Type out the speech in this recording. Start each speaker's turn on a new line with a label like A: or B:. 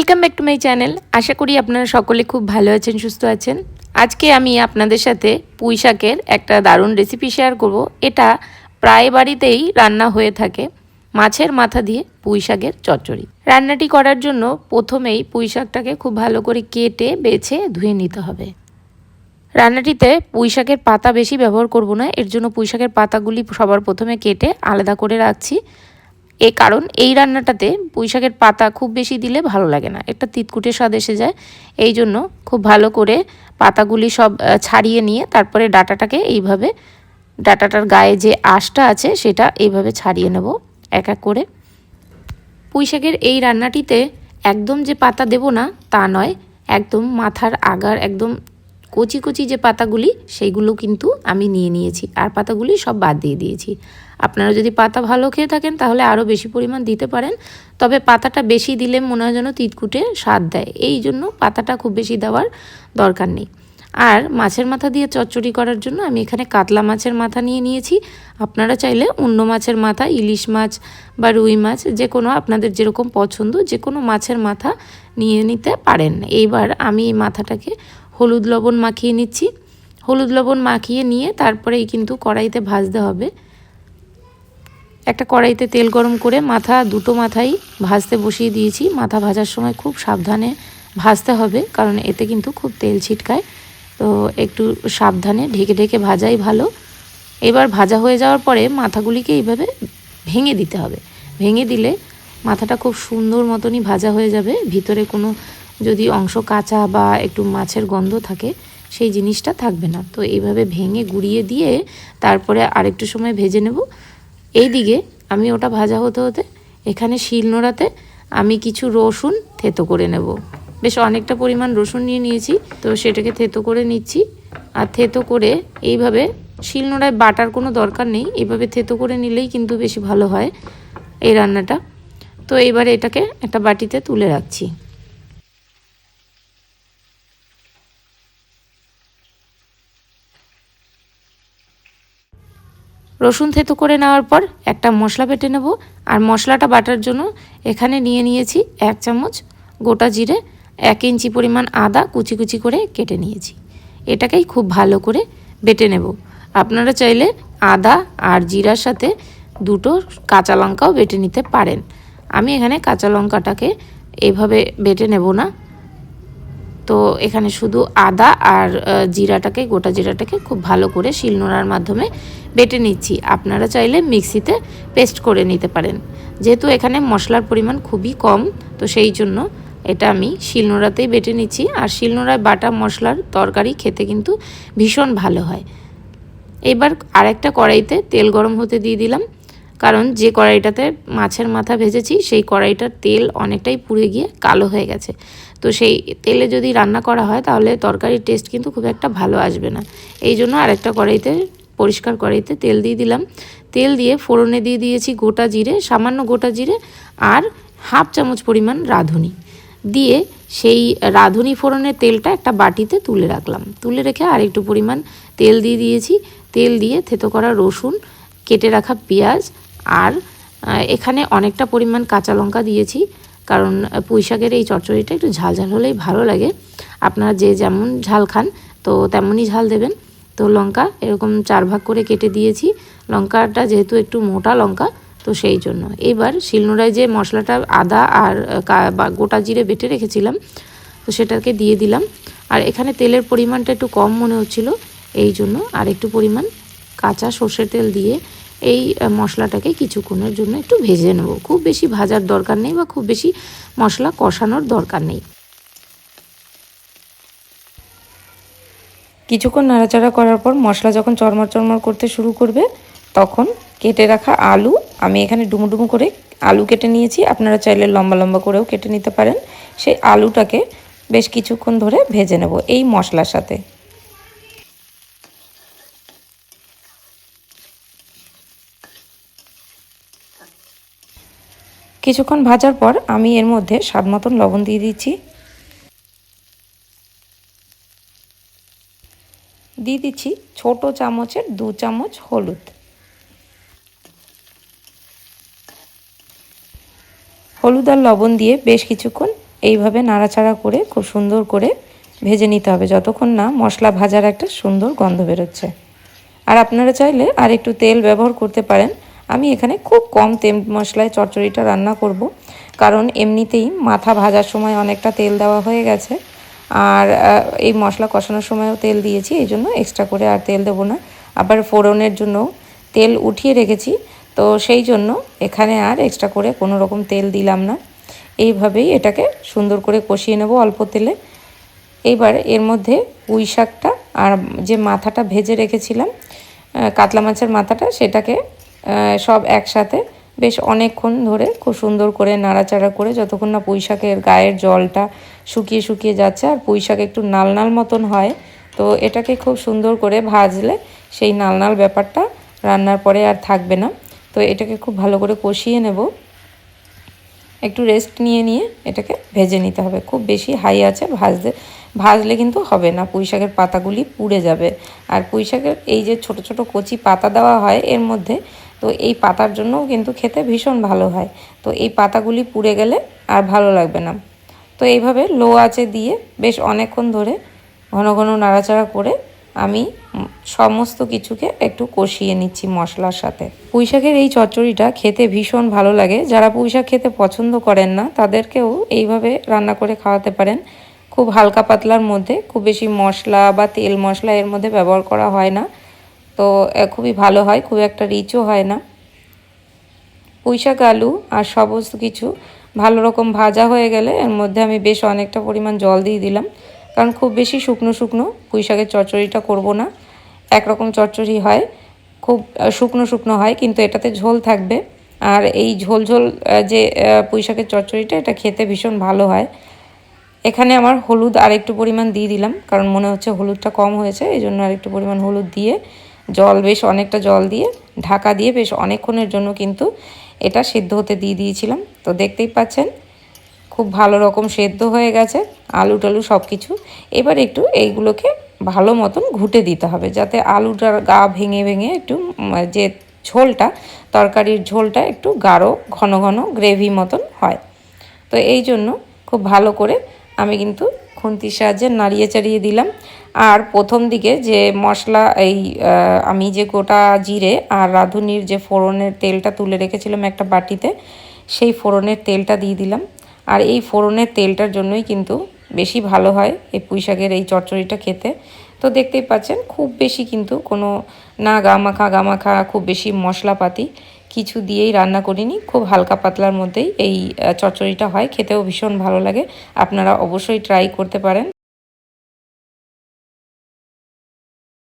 A: Welcome back to my channel আশা করি আপনারা সকলে খুব ভালো আছেন, সুস্থ আছেন। আজকে আমি আপনাদের সাথে পুঁই শাকের একটা দারুণ রেসিপি শেয়ার করব। এটা প্রায় বাড়িতেই রান্না হয়ে থাকে মাছের মাথা দিয়ে পুঁই শাকের চচ্চড়ি। রান্নাটি করার জন্য প্রথমেই পুঁই শাকটাকে খুব ভালো করে কেটে, বেছে, ধুয়ে নিতে হবে। রান্নাটিতে পুঁই শাকের পাতা বেশি ব্যবহার করব না। এর জন্য পুঁই শাকের পাতাগুলি সবার প্রথমে কেটে আলাদা করে রাখছি। এ কারণ, এই রান্নাটাতে পুঁইশাকের পাতা খুব বেশি দিলে ভালো লাগে না। একটা তিতকুটে স্বাদ এসে যায়। এই জন্য খুব ভালো করে পাতাগুলি সব ছাড়িয়ে নিয়ে তারপরে ডাটাটাকে এইভাবে, ডাটাটার গায়ে যে আঁশটা আছে সেটা এইভাবে ছাড়িয়ে নেব এক এক করে। পুঁই শাকের এই রান্নাটিতে একদম যে পাতা দেব না তা নয়, একদম মাথার আগার, একদম কচি কচি যে পাতাগুলি, সেইগুলো কিন্তু আমি নিয়ে নিয়েছি। আর পাতাগুলি সব বাদ দিয়ে দিয়েছি। আপনারা যদি পাতা ভালো খেয়ে থাকেন, তাহলে আরও বেশি পরিমাণ দিতে পারেন। তবে পাতাটা বেশি দিলে মনে হয় যেন তিতকুটে স্বাদ দেয়। এই জন্য পাতাটা খুব বেশি দেওয়ার দরকার নেই। আর মাছের মাথা দিয়ে চচ্চড়ি করার জন্য আমি এখানে কাতলা মাছের মাথা নিয়ে নিয়েছি। আপনারা চাইলে অন্য মাছের মাথা, ইলিশ মাছ বা রুই মাছ, যে কোনো আপনাদের যেরকম পছন্দ, যে কোনো মাছের মাথা নিয়ে নিতে পারেন। এইবার আমি এই মাথাটাকে হলুদ লবণ মাখিয়ে নিচ্ছি। হলুদ লবণ মাখিয়ে নিয়ে তারপরেই কিন্তু কড়াইতে ভাজতে হবে। একটা কড়াইতে তেল গরম করে মাথা, দুটো মাথাই ভাজতে বসিয়ে দিয়েছি। মাথা ভাজার সময় খুব সাবধানে ভাজতে হবে, কারণ এতে কিন্তু খুব তেল ছিটকায়। তো একটু সাবধানে ঢেকে ঢেকে ভাজাই ভালো। এবার ভাজা হয়ে যাওয়ার পরে মাথাগুলিকে এইভাবে ভেঙে দিতে হবে। ভেঙে দিলে মাথাটা খুব সুন্দর মতনই ভাজা হয়ে যাবে। ভিতরে কোনো যদি অংশ কাঁচা বা একটু মাছের গন্ধ থাকে, সেই জিনিসটা থাকবে না। তো এইভাবে ভেঙে গুঁড়িয়ে দিয়ে তারপরে আরেকটু সময় ভেজে নেব। এই দিকে আমি ওটা ভাজা হতে হতে এখানে শিলনোড়াতে আমি কিছু রসুন থেতো করে নেব। বেশ অনেকটা পরিমাণ রসুন নিয়ে নিয়েছি, তো সেটাকে থেতো করে নিচ্ছি। আর থেতো করে এইভাবে শিলনোড়ায় বাটার কোনো দরকার নেই, এইভাবে থেতো করে নিলেই কিন্তু বেশি ভালো হয় এই রান্নাটা। তো এইবার এটাকে একটা বাটিতে তুলে রাখছি। রসুন থেতো করে নেওয়ার পর একটা মশলা বেটে নেব। আর মশলাটা বাটার জন্য এখানে নিয়ে নিয়েছি এক চামচ গোটা জিরে, এক ইঞ্চি পরিমাণ আদা কুচি কুচি করে কেটে নিয়েছি। এটাকেই খুব ভালো করে বেটে নেব। আপনারা চাইলে আদা আর জিরার সাথে দুটো কাঁচা লঙ্কাও বেটে নিতে পারেন। আমি এখানে কাঁচা লঙ্কাটাকে এভাবে বেটে নেব না। তো এখানে শুধু আদা আর জিরাটাকে, গোটা জিরাটাকে খুব ভালো করে শিলনোড়ার মাধ্যমে বেটে নিচ্ছি। আপনারা চাইলে মিক্সিতে পেস্ট করে নিতে পারেন। যেহেতু এখানে মশলার পরিমাণ খুবই কম, তো সেই জন্য এটা আমি শিলনোড়াতেই বেটে নিচ্ছি। আর শিলনোড়ায় বাটা মশলার তরকারি খেতে কিন্তু ভীষণ ভালো হয়। এবার আরেকটা কড়াইতে তেল গরম হতে দিয়ে দিলাম। কারণ যে কড়াইটাতে মাছের মাথা ভেজেছি, সেই কড়াইটার তেল অনেকটাই পুড়ে গিয়ে কালো হয়ে গেছে। তো সেই তেলে যদি রান্না করা হয়, তাহলে তরকারির টেস্ট কিন্তু খুব একটা ভালো আসবে না। এই জন্য আরেকটা কড়াইতে, পরিষ্কার কড়াইতে তেল দিয়ে দিলাম। তেল দিয়ে ফোড়নে দিয়ে দিয়েছি গোটা জিরে, সামান্য গোটা জিরে আর হাফ চামচ পরিমাণ রাঁধুনি। দিয়ে সেই রাঁধুনি ফোড়নের তেলটা একটা বাটিতে তুলে রাখলাম। তুলে রেখে আর একটু পরিমাণ তেল দিয়ে দিয়েছি। তেল দিয়ে থেতো করা রসুন, কেটে রাখা পেঁয়াজ আর এখানে অনেকটা পরিমাণ কাঁচা লঙ্কা দিয়েছি। কারণ পুঁই শাকের এই চচ্চড়িটা একটু ঝাল ঝাল হলেই ভালো লাগে। আপনারা যে যেমন ঝাল খান, তো তেমনই ঝাল দেবেন। তো লঙ্কা এরকম চার ভাগ করে কেটে দিয়েছি। লঙ্কাটা যেহেতু একটু মোটা লঙ্কা, তো সেই জন্য। এবার শিলনোড়ায় যে মশলাটা আদা আর গোটা জিরে বেটে রেখেছিলাম, তো সেটাকে দিয়ে দিলাম। আর এখানে তেলের পরিমাণটা একটু কম মনে হচ্ছিল, এই জন্য আর একটু পরিমাণ কাঁচা সর্ষের তেল দিয়ে এই মশলাটাকে কিছুক্ষণের জন্য একটু ভেজে নেব। খুব বেশি ভাজার দরকার নেই বা খুব বেশি মশলা কষানোর দরকার নেই। কিছুক্ষণ নাড়াচাড়া করার পর মশলা যখন চরমর চরমর করতে শুরু করবে, তখন কেটে রাখা আলু, আমি এখানে ডুমো ডুমো করে আলু কেটে নিয়েছি। আপনারা চাইলে লম্বা লম্বা করেও কেটে নিতে পারেন। সেই আলুটাকে বেশ কিছুক্ষণ ধরে ভেজে নেব এই মশলার সাথে। কিছুক্ষণ ভাজার পর আমি এর মধ্যে স্বাদ মতন লবণ দিয়ে দিচ্ছি। দিয়ে দিচ্ছি ছোট চামচের দু চামচ হলুদ। হলুদ আর লবণ দিয়ে বেশ কিছুক্ষণ এইভাবে নাড়াচাড়া করে খুব সুন্দর করে ভেজে নিতে হবে। যতক্ষণ না মশলা ভাজার একটা সুন্দর গন্ধ বেরোচ্ছে। আর আপনারা চাইলে আর একটু তেল ব্যবহার করতে পারেন। আমি এখানে খুব কম তেল মশলায় চচ্চড়িটা রান্না করব। কারণ এমনিতেই মাথা ভাজার সময় অনেকটা তেল দেওয়া হয়ে গেছে। আর এই মশলা কষানোর সময়ও তেল দিয়েছি, এই জন্য এক্সট্রা করে আর তেল দেবো না। আবার ফোড়নের জন্য তেল উঠিয়ে রেখেছি, তো সেই জন্য এখানে আর এক্সট্রা করে কোনো রকম তেল দিলাম না। এইভাবেই এটাকে সুন্দর করে কষিয়ে নেব অল্প তেলে। এইবার এর মধ্যে পুঁই শাকটা আর যে মাথাটা ভেজে রেখেছিলাম কাতলা মাছের মাথাটা, সেটাকে সব একসাথে বেশ অনেকক্ষণ ধরে খুব সুন্দর করে নাড়াচাড়া করে যতক্ষণ না পুঁইশাকের গায়ের জলটা শুকিয়ে শুকিয়ে যাচ্ছে আর পুঁইশাক একটু নাল নাল মতন হয়, তো এটাকে খুব সুন্দর করে ভাজলে সেই নাল নাল ব্যাপারটা রান্নার পরে আর থাকবে না। তো এটাকে খুব ভালো করে কষিয়ে নেব। একটু রেস্ট নিয়ে নিয়ে এটাকে ভেজে নিতে হবে। খুব বেশি হাই আছে, ভাজতে, ভাজলে কিন্তু হবে না, পুঁইশাকের পাতাগুলি পুড়ে যাবে। আর পুঁইশাকের এই যে ছোট ছোট কচি পাতা দেওয়া হয়, এর মধ্যে তো এই পাতার জন্যও কিন্তু খেতে ভীষণ ভালো হয়। তো এই পাতাগুলি পুড়ে গেলে আর ভালো লাগবে না। তো এইভাবে লো আঁচে দিয়ে বেশ অনেকক্ষণ ধরে ঘন ঘন নাড়াচাড়া করে আমি সমস্ত কিছুকে একটু কষিয়ে নিচ্ছি মশলার সাথে। পুঁইশাকের এই চচ্চড়িটা খেতে ভীষণ ভালো লাগে। যারা পুঁইশাক খেতে পছন্দ করেন না, তাদেরকেও এইভাবে রান্না করে খাওয়াতে পারেন। খুব হালকা পাতলার মধ্যে, খুব বেশি মশলা বা তেল মশলা এর মধ্যে ব্যবহার করা হয় না। তো খুবই ভালো হয়, খুব একটা রিচও হয় না। পুঁইশাক, আলু আর সমস্ত কিছু ভালো রকম ভাজা হয়ে গেলে এর মধ্যে আমি বেশ অনেকটা পরিমাণ জল দিয়ে দিলাম। কারণ খুব বেশি শুকনো শুকনো পুঁইশাকের চচ্চড়িটা করব না। একরকম চচ্চড়ি হয়, খুব শুকনো শুকনো হয়, কিন্তু এটাতে ঝোল থাকবে। আর এই ঝোল ঝোল যে পুঁইশাকের চচ্চড়িটা, এটা খেতে ভীষণ ভালো হয়। এখানে আমার হলুদ আর একটু পরিমাণ দিয়ে দিলাম, কারণ মনে হচ্ছে হলুদটা কম হয়েছে, এই জন্য আর একটু পরিমাণ হলুদ দিয়ে জল বেশ অনেকটা জল দিয়ে, ঢাকা দিয়ে বেশ অনেকক্ষণের জন্য কিন্তু এটা সেদ্ধ হতে দিয়ে দিয়েছিলাম। তো দেখতেই পাচ্ছেন, খুব ভালো রকম সেদ্ধ হয়ে গেছে, আলু টালু সব কিছু এবার একটু এইগুলোকে ভালো মতন ঘুটে দিতে হবে, যাতে আলুটার গা ভেঙে ভেঙে একটু যে ঝোলটা, তরকারির ঝোলটা একটু গাঢ়, ঘন ঘন গ্রেভি মতন হয়। তো এই জন্য খুব ভালো করে আমি কিন্তু খুন্তির সাহায্যে নাড়িয়ে চাড়িয়ে দিলাম। আর প্রথম দিকে যে মশলা, এই আমি যে গোটা জিরে আর রাঁধুনির যে ফোড়নের তেলটা তুলে রেখেছিলাম একটা বাটিতে, সেই ফোড়নের তেলটা দিয়ে দিলাম। আর এই ফোড়নের তেলটার জন্যই কিন্তু বেশি ভালো হয় এই পুঁইশাকের এই চচ্চড়িটা খেতে। তো দেখতেই পাচ্ছেন, খুব বেশি কিন্তু কোনো না গামাখা গামাখা খুব বেশি মশলাপাতি কিছু দিয়েই রান্না করিনি, খুব হালকা পাতলার মধ্যেই এই চচ্চড়িটা হয়, খেতেও ভীষণ ভালো লাগে, আপনারা অবশ্যই ট্রাই করতে পারেন।